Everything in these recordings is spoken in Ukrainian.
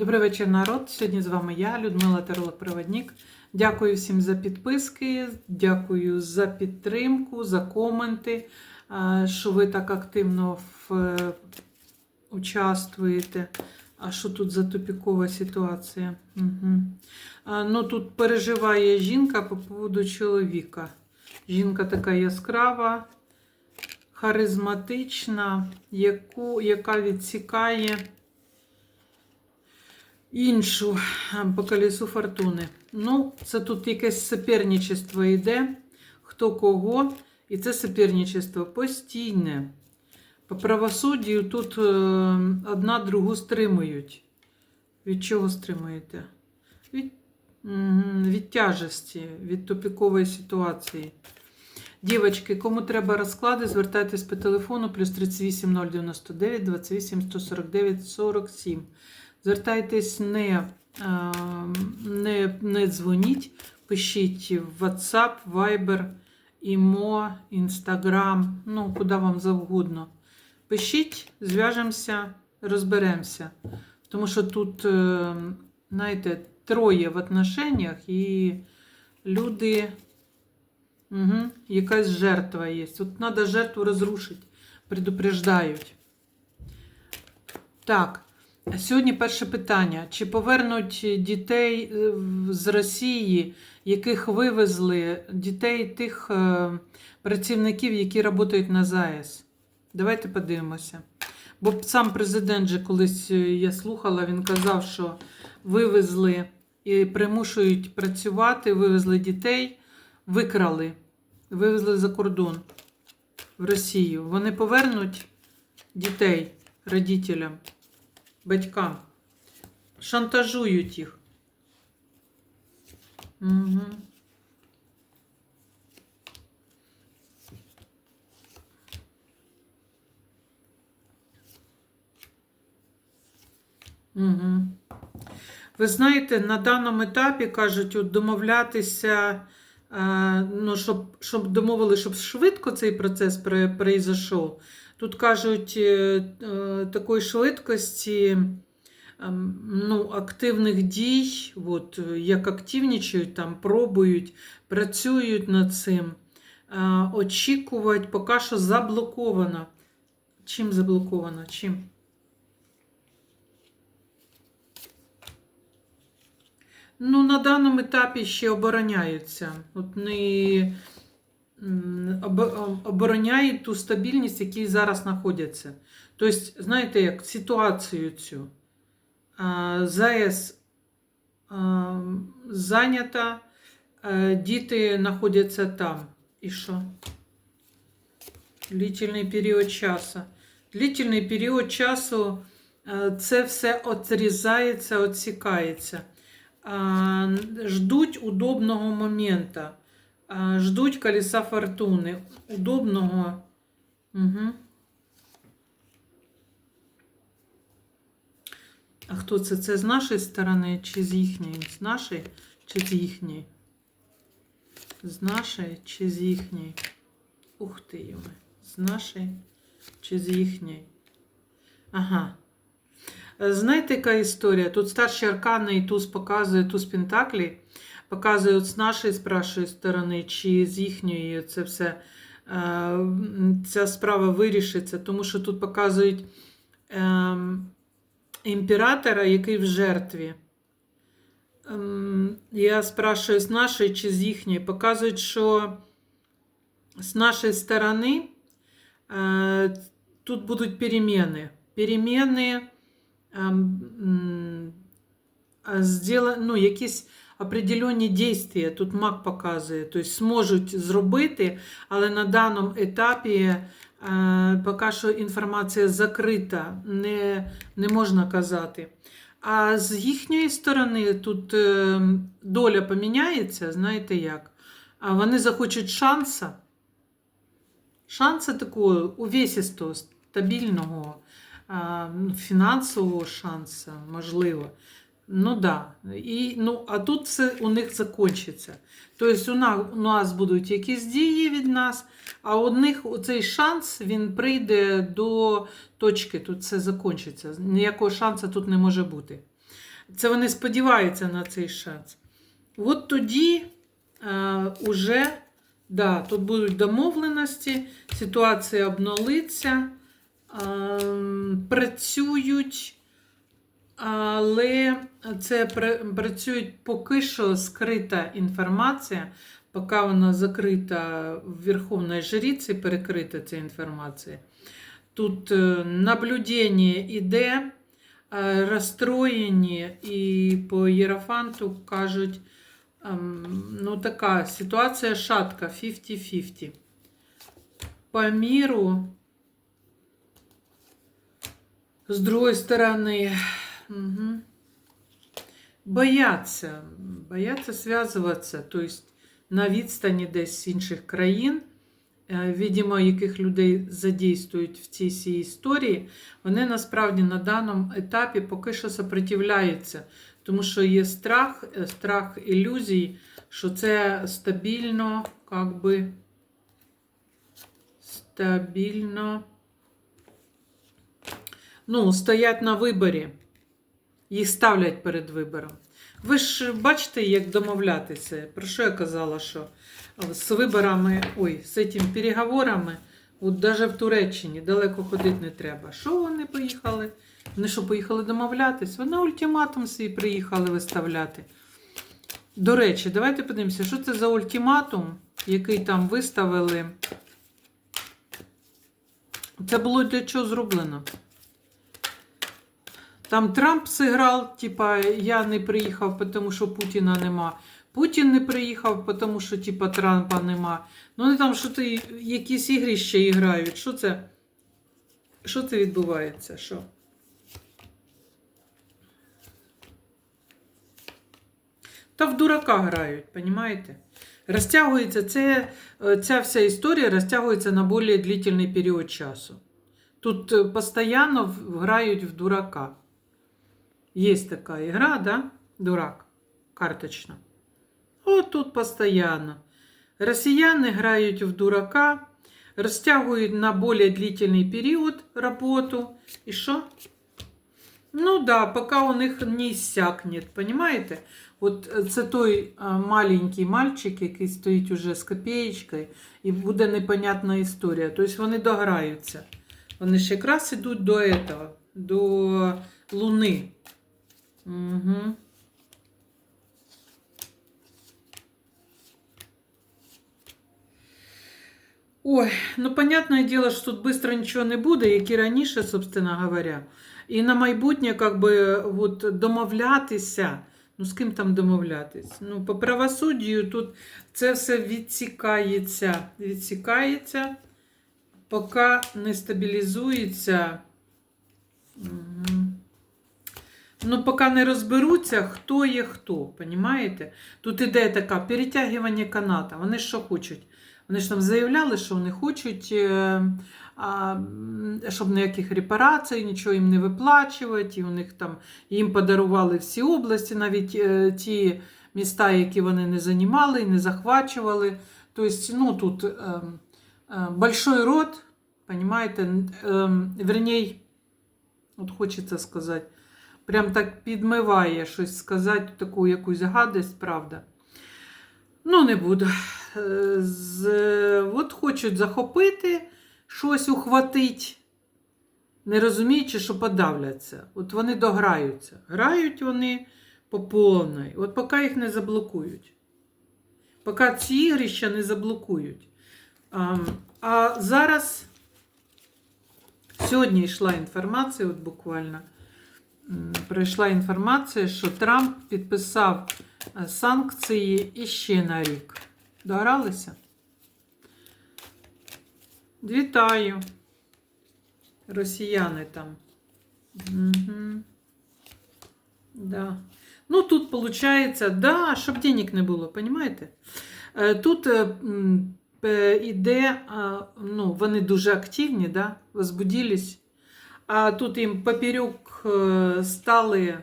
Добрий вечір, народ. Сьогодні з вами я, Людмила Терлок-Проводник. Дякую всім за підписки, дякую за підтримку, за коменти, що ви так активно в, е, участвуєте. А що тут за тупікова ситуація? Угу. Ну, тут переживає жінка по поводу чоловіка. Жінка така яскрава, харизматична, яку, яка відсікає іншу е, по колесу фортуни. Ну, це тут якесь суперничество йде, хто кого, і це суперничество постійне. По правосуддю тут е, одна другу стримують. Від чого стримуєте? Від, від тяжесті, від тупікової ситуації. Дівочки, кому треба розклади, звертайтесь по телефону плюс 38 099 28 149 47. Звертайтесь не, не, не дзвоніть, пишіть в WhatsApp, Viber, Imo, Instagram, ну, куди вам завгодно. Пишіть, зв'яжемося, розберемося. Тому що тут, е, знаєте, троє в отношеннях і люди, угу, якась жертва є. Тут треба жертву розрушити, предупреждають. Так. Сьогодні перше питання: чи повернуть дітей е, з Росії, яких вивезли дітей тих е, працівників, які працюють на ЗАЕС? Давайте подивимося. Бо сам президент же колись е, я слухала, він казав, що вивезли і примушують працювати, вивезли дітей, викрали, вивезли за кордон в Росію. Вони повернуть дітей родителям батькам. Шантажують їх. Угу. Угу. Ви знаєте, на даному етапі кажуть, от домовлятися, е, ну, щоб, щоб домовили, щоб швидко цей процес произошов. Тут кажуть, е, е, такої швидкості ем, ну, активних дій, от, е, як активнічають, там, пробують, працюють над цим. Очікувати поки що заблоковано. Чим заблоковано? Чим? Ну, на даному етапі ще обороняються. От не обороняють ту стабільність, в якій зараз знаходяться. Тобто, знаєте, як ситуацію цю. ЗАЕС зайнята, діти знаходяться там. І що? Длительний період часу. Длительний період часу це все отрізається, відсікається. Ждуть удобного моменту. А, Ждуть колеса фортуни. Удобного. Угу. А хто це? Це з нашої сторони чи з їхньої? З нашої чи з їхньої? З нашої чи з їхньої? Ух ти йоми. З нашої чи з їхньої? Ага. Е, Знаєте, яка історія? Тут старші аркани і туз показує туз Пентаклі. Показує от з нашої, з нашої сторони, чи з їхньої це все. е, Ця справа вирішиться, тому що тут показують ем, імператора, який в жертві. Ем, Я спрашиваю, з нашої чи з їхньої. Показують, що з нашої сторони е, тут будуть переміни. Переміни ем, ну, якісь определенні дійства тут маг показує, тобто зможуть зробити, але на даному етапі е, поки що інформація закрита, не, не можна казати. А з їхньої сторони тут е, доля поміняється, знаєте як? А вони захочуть шанса, шанса такого увесистого, стабільного, фінансового шансу, можливо. Ну да. І, ну, а тут все у них закінчиться. Тобто у нас, у нас будуть якісь дії від нас, а у них цей шанс він прийде до точки, тут все закінчиться. Ніякого шансу тут не може бути. Це вони сподіваються на цей шанс. От тоді е, уже, да, тут будуть домовленості, ситуація обнулиться, е, працюють, але це пра- працюють поки що скрита інформація, поки вона закрита в Верховній Жриці, перекрита ця інформація. Тут е, наблюдення іде, е, розстроєні, і по Єрофанту кажуть, ем, ну така ситуація шатка 50-50. По миру, з другої сторони, угу. бояться, бояться зв'язуватися, тобто на відстані десь з інших країн, е, відомо, яких людей задействують в цій всій історії, вони насправді на даному етапі поки що сопротивляються, тому що є страх, е, страх ілюзій, що це стабільно, як би, стабільно, ну, стоять на виборі. Їх ставлять перед вибором. Ви ж бачите, як домовлятися. Про що я казала, що з виборами, ой, з цими переговорами, от навіть в Туреччині далеко ходити не треба. Що вони поїхали? Вони що, поїхали домовлятись? Вони ультиматум свій приїхали виставляти. До речі, давайте подивимося, що це за ультиматум, який там виставили. Це було для чого зроблено? Там Трамп зіграв, типа, я не приїхав, тому що Путіна нема. Путін не приїхав, тому що типа, Трампа нема. Ну, вони там що то якісь ігри ще грають. Що це? Що це відбувається? Що? Та в дурака грають, понімаєте? Розтягується це, е, ця вся історія розтягується на більш длительний період часу. Тут е, постійно грають в дурака. Есть такая игра, да? Дурак. Карточна. От тут постоянно. Росіяни грають в дурака, розтягують на більш длительний період роботу. І що? Ну да, поки у них не іссякне, понимаете? От це той маленький мальчик, який стоїть уже з копієчкою, і буде непонятна історія. Тобто вони дограються. Вони ж якраз ідуть до этого, до Луни. Угу. Ой, ну понятное дело, що тут быстро нічого не буде, як і раніше, собственно говоря. І на майбутнє, как би, от, домовлятися. Ну, з ким там домовлятись? Ну, по правосуддю тут це все відсікається. Відсікається, поки не стабілізується. Мгм. Ну, поки не розберуться, хто є хто, понімаєте? Тут іде така перетягування каната. Вони що хочуть? Вони ж там заявляли, що вони хочуть, е, щоб ніяких репарацій, нічого їм не виплачувати. І у них там їм подарували всі області, навіть е, ті міста, які вони не займали не захвачували. Тобто, ну тут е, е, большой рот, понимаете, е, верней, от хочеться сказати, прям так підмиває щось сказати, таку якусь гадость, правда. Ну, не буду. Е, З, от хочуть захопити, щось ухватить, не розуміючи, що подавляться. От вони дограються. Грають вони по повній. От поки їх не заблокують. Поки ці ігрища не заблокують. А, а зараз сьогодні йшла інформація, от буквально прийшла інформація, що Трамп підписав е, санкції іще на рік. Догралися? Вітаю. Росіяни там. Угу. Да. Ну, тут виходить, да, щоб денег не було, понимаєте? Е, Тут е, іде, ну, вони дуже активні, да, возбудились, а тут їм поперек е, стали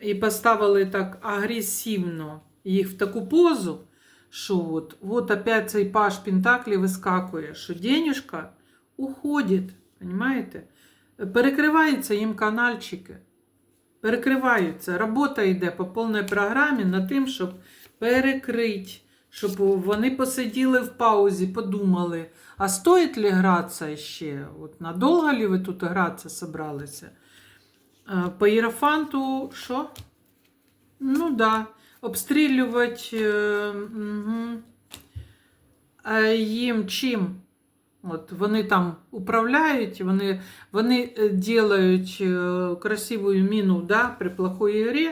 і поставили так агресивно їх в таку позу, що от, от опять цей паш Пентаклі вискакує, що денежка уходить, понимаете? Перекриваються їм канальчики. перекриваються. Робота йде по повній програмі над тим, щоб перекрити, щоб вони посиділи в паузі, подумали, а стоїть ли гратися ще? От надовго ли ви тут гратися собралися? Е, По Єрофанту що? Ну да, обстрілювати е, угу. е, їм чим? От вони там управляють, вони, вони делають е, красиву міну да, при плохой грі.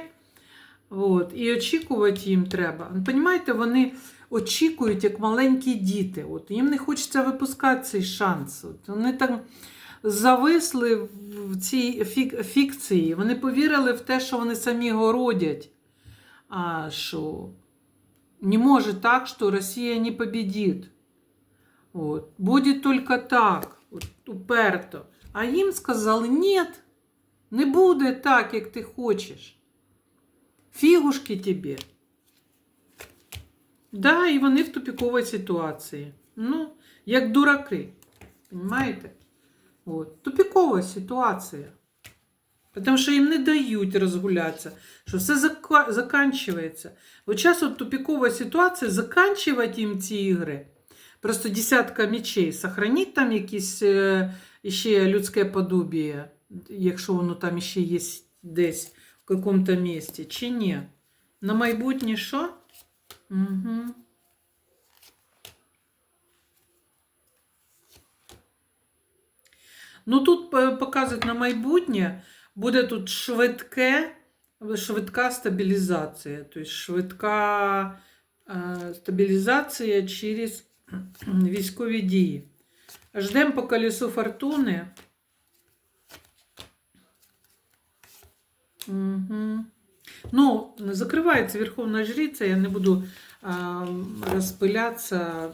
От, і очікувати їм треба. Понимаєте, вони очікують як маленькі діти. От, їм не хочеться випускати цей шанс. От, вони там зависли в цій фік- фікції. Вони повірили в те, що вони самі його родять. А що не може так, що Росія не победить. От. Буде тільки так, от, уперто. А їм сказали, ні, не буде так, як ти хочеш. Фігушки тобі. Да, і вони в тупіковій ситуації. Ну, як дураки. Понимаєте? От. Тупікова ситуація. Тому що їм не дають розгулятися, що все зака- заканчивається. От зараз от тупікова ситуація, заканчувати їм ці ігри. Просто десятка мечей. Сохраніть там якісь е, ще людське подобіє, якщо воно там ще є десь в якому-то місці, чи ні? На майбутнє що? Угу. Ну тут е, показують на майбутнє, буде тут швидке, швидка стабілізація. Тобто швидка е, стабілізація через військові дії. Ждемо по колесу фортуни. Угу. Ну, закривається Верховна Жриця, я не буду а, розпилятися,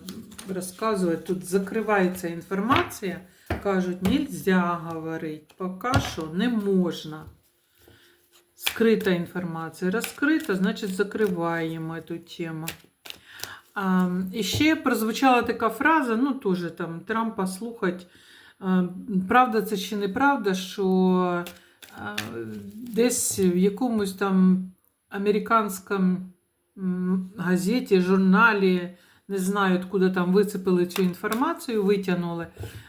розказувати. Тут закривається інформація. Кажуть, нельзя говорити, поки що не можна. Скрита інформація. Розкрита, значить, закриваємо цю тему. А, і ще прозвучала така фраза, ну теж там Трампа слухать. Правда це чи неправда, що десь в якомусь там американському газеті, журналі, не знаю, откуда там вицепили цю інформацію, витягнули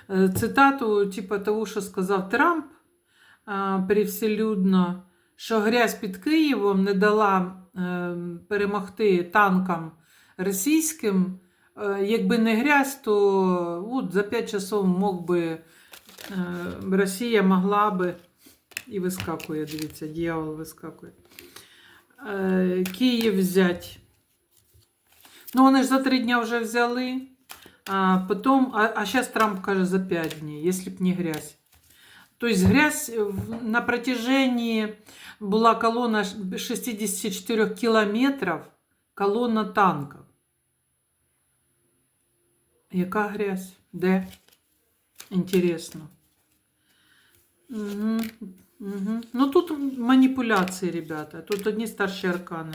е, цитату, типу того, що сказав Трамп привселюдно, що грязь під Києвом не дала е, перемогти танкам російським. Е, Якби не грязь, то от, за 5 часов мог би е, Росія могла би і вискакує, дивіться, дьявол вискакує. Е, Київ взять. Ну, вони ж за 3 дня вже взяли. А потом, а, а сейчас Трамп каже за 5 дней, если б не грязь. То есть грязь в- на протяжении была колонна 64 километров, колонна танков. Яка грязь? Де? Інтересно. Угу, угу. Ну тут маніпуляції, ребята. Тут одні старші аркани.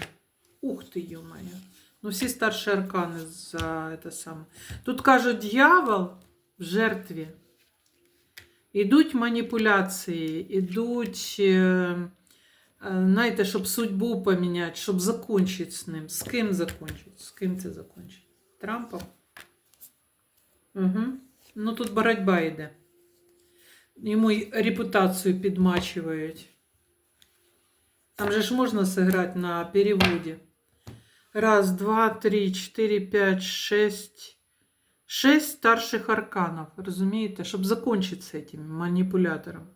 Ух ти, ё-моё. Ну, всі старші аркани за це саме. Тут кажуть, дьявол в жертві. Ідуть маніпуляції, ідуть, е, е, знаєте, щоб судьбу поміняти, щоб закінчити з ним. З ким закінчити? З ким це закінчить? Трампом? Угу. Ну тут боротьба йде. Йому репутацію підмачують. Там же ж можна зіграти на переводі. Раз, два, три, чотири, п'ять, шесть. Шесть старших арканов, розумієте, щоб закончити з цим маніпулятором.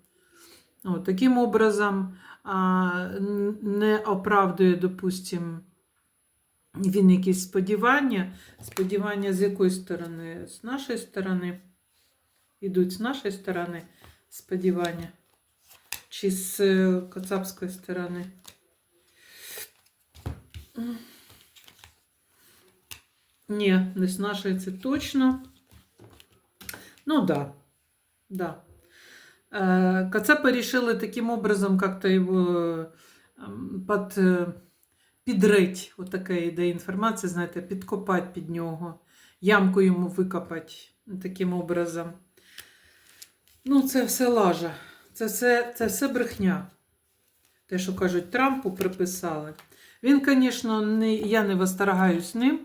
От, таким образом а, не оправдує, допустим, він якісь сподівання. Сподівання з якої сторони? З нашої сторони. Ідуть з нашої сторони сподівання. Чи з е, кацапської сторони? Ні, не це точно. Ну да. Да. Э, Кацапы решили таким образом как-то его ем, под, е, підрить, от така йде інформація, знаєте, підкопати під нього, ямку йому викопати таким образом. Ну, це все лажа. Це все, це все брехня. те, що кажуть, Трампу приписали. Він, звісно, не, я не восторгаюсь ним,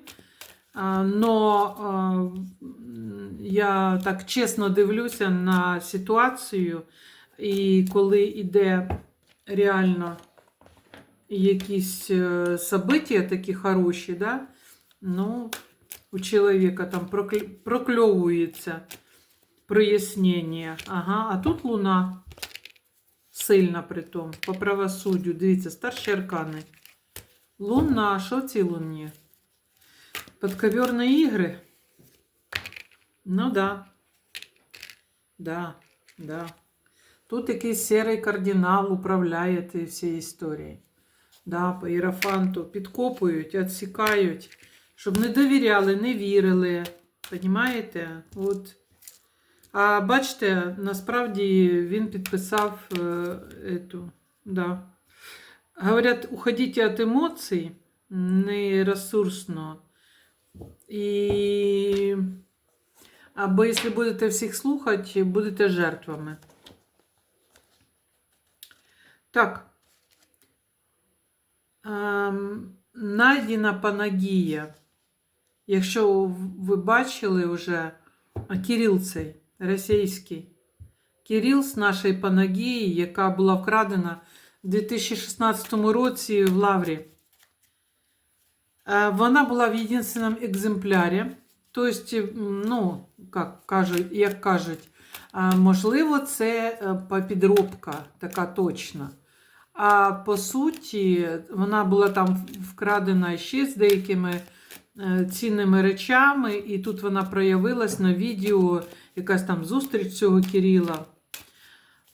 але я так чесно дивлюся на ситуацію, і коли йде реально якісь е, события такі хороші, да? ну, у чоловіка там прокль- прокльовується прояснення. Ага, а тут луна сильна при тому, по правосуддю. Дивіться, старші аркани. Луна, що в цій луні? Подковерні ігри? Ну да. Да, да. Тут якийсь серий кардинал управляє цією історією. Да, по іерофанту підкопують, відсікають, щоб не довіряли, не вірили. Понімаєте? От. А бачите, насправді він підписав е, ету, да. Говорят, уходите от емоцій, не ресурсно. І... Або якщо будете всіх слухати, будете жертвами. Так. Ем, Найдена Панагія. Якщо ви бачили вже Кирил цей російський. Кирил з нашої Панагії, яка була вкрадена в 2016 році в Лаврі. Е, Вона була в єдинственному екземплярі. Тобто, ну, як кажуть, як кажуть, е, можливо, це е, підробка така точна. А по суті, вона була там вкрадена ще з деякими е, цінними речами, і тут вона проявилась на відео, якась там зустріч цього Кирила.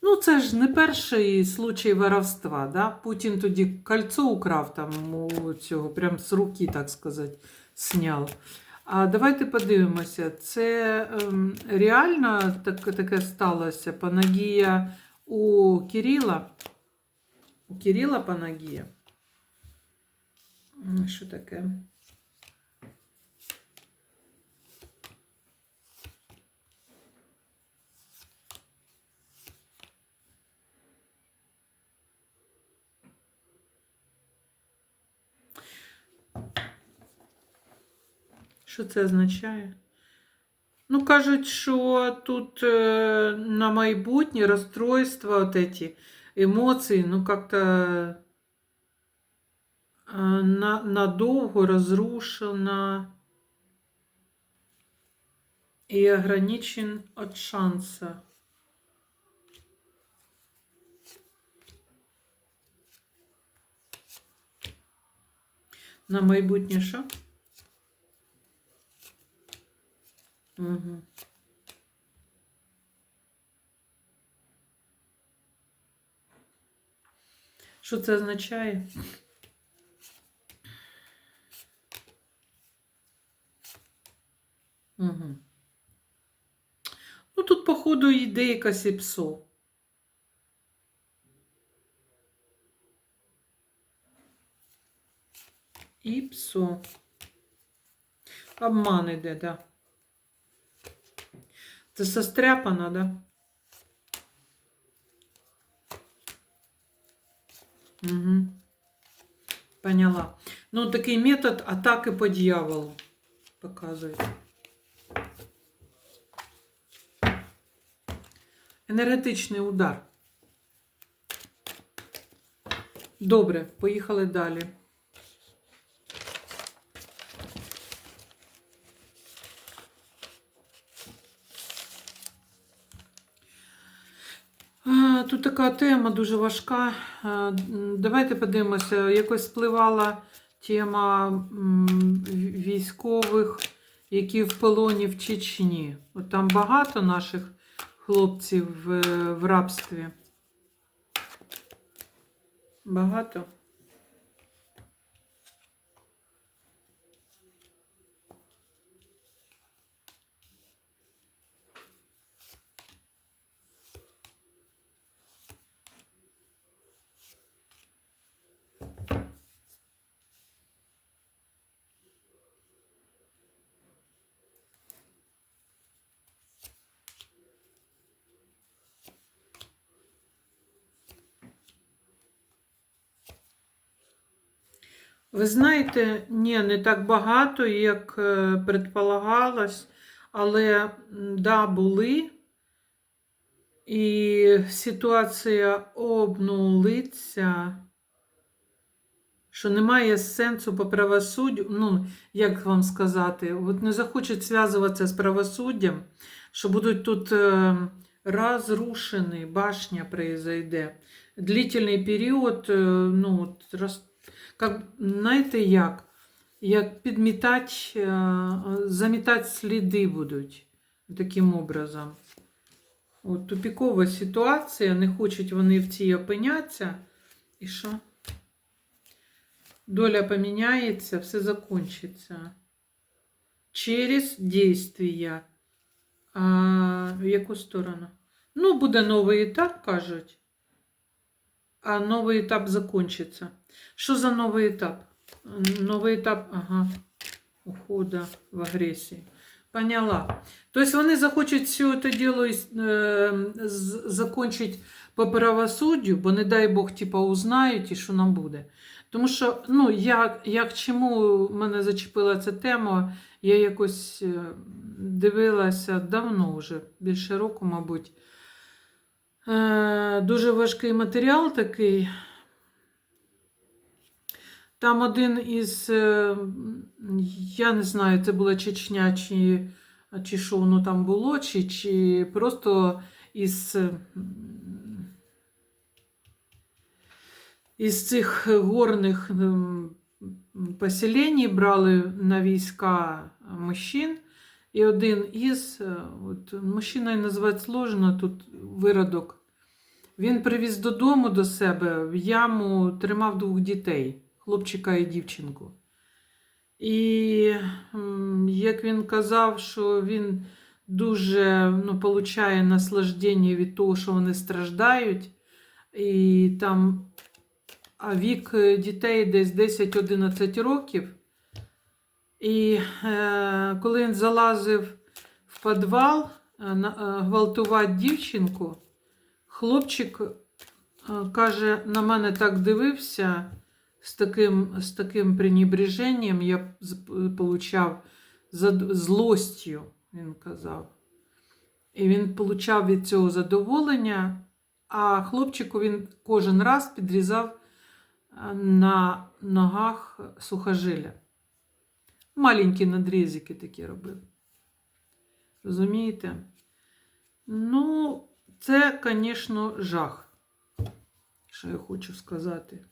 Ну, це ж не перший случай воровства. Да? Путін тоді кольцо украв там у цього, прям з руки, так сказати, сняв. А давайте подивимося, це ем, реально так, таке сталося? Панагія у Кирила? У Кирила Панагія? Що таке? Що це означає? Ну, кажуть, що тут е, на майбутнє розстройства, от эти емоції, ну, как-то е, на, надовго разрушено и ограничен от шанса. На майбутнє що? Угу. Що це означає? Угу. Ну, тут, походу, йде якась іпсо. Іпсо. Обман іде, да. Це состряпано, да? Угу. Поняла. Ну, такий метод атаки по дьяволу показує. Енергетичний удар. Добре, поїхали далі. А, Тут така тема дуже важка. Давайте подивимося, якось впливала тема військових, які в полоні в Чечні. От там багато наших хлопців в, в рабстві. Багато. Ви знаєте, ні, не так багато, як е, предполагалось, але да, були. І ситуація обнулиться, що немає сенсу по правосуддю. Ну, як вам сказати, от не захочуть зв'язуватися з правосуддям, що будуть тут е, розрушені, башня произойде. Длительний період, е, ну, от, как, знаєте як? Як підмітати, е, замітати сліди будуть таким образом. От тупікова ситуація, не хочуть вони в цій опинятися. І що? Доля поміняється, все закінчиться. Через дійствія. А, в яку сторону? Ну, буде новий етап, кажуть. А новий етап закінчиться. Що за новий етап? Новий етап, ага, ухода в агресії. Поняла. Тобто вони захочуть все це діло е, закончити по правосуддю, бо не дай Бог, типа, узнають і що нам буде. Тому що, ну, як, як чому мене зачепила ця тема, я якось е, дивилася давно вже, більше року, мабуть. Е, дуже важкий матеріал такий. Там один із, е, я не знаю, це була Чечня, чи, чи що воно там було, чи, чи просто із, із цих горних ем, поселень брали на війська мужчин. І один із, е, от, мужчина називати сложно, тут виродок. Він привіз додому до себе в яму, тримав двох дітей хлопчика і дівчинку. І як він казав, що він дуже ну, получає наслаждення від того, що вони страждають. І там а вік дітей десь 10-11 років. І е, коли він залазив в підвал е, е, гвалтувати дівчинку, хлопчик е, каже, на мене так дивився з таким, з таким пренебреженням, я получав злостю, він казав. І він получав від цього задоволення, а хлопчику він кожен раз підрізав е, на ногах сухожилля. Маленькі надрізики такі робив. Розумієте? Ну, це, звісно, жах, що я хочу сказати.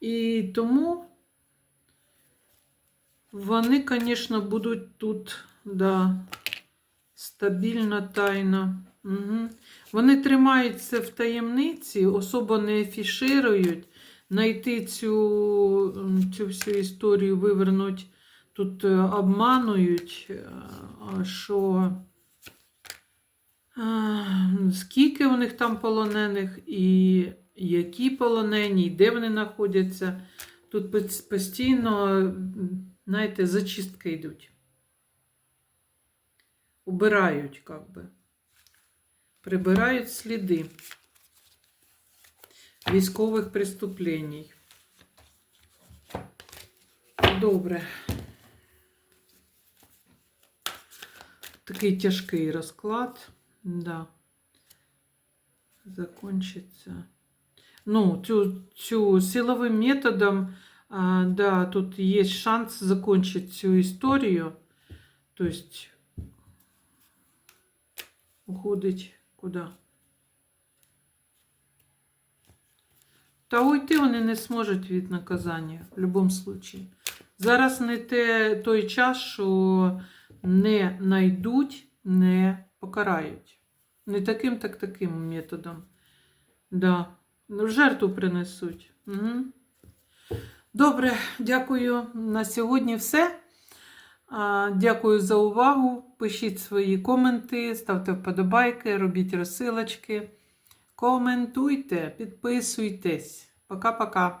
І тому вони, звісно, будуть тут, да, стабільна тайна. Угу. Вони тримаються в таємниці, особо не афіширують. Найти цю, цю всю історію вивернуть тут е, обманують, е, що скільки у них там полонених, і які полонені, і де вони знаходяться. Тут постійно, знаєте, зачистки йдуть. Убирають, як би. Прибирають сліди військових преступлений. Добре. Такий тяжкий розклад. Да. Закончиться. Ну, цю, цю силовим методом, а, да, тут є шанс закончити цю історію. Тобто, уходить куди? Та уйти вони не зможуть від наказання в будь-якому випадку. Зараз не те, той час, що не найдуть, не покарають. Не таким, так таким методом. Да. Ну, Жертву принесуть. Угу. Добре, дякую. На сьогодні все. Дякую за увагу. Пишіть свої коменти, ставте вподобайки, робіть розсилочки. Коментуйте, підписуйтесь. Пока-пока.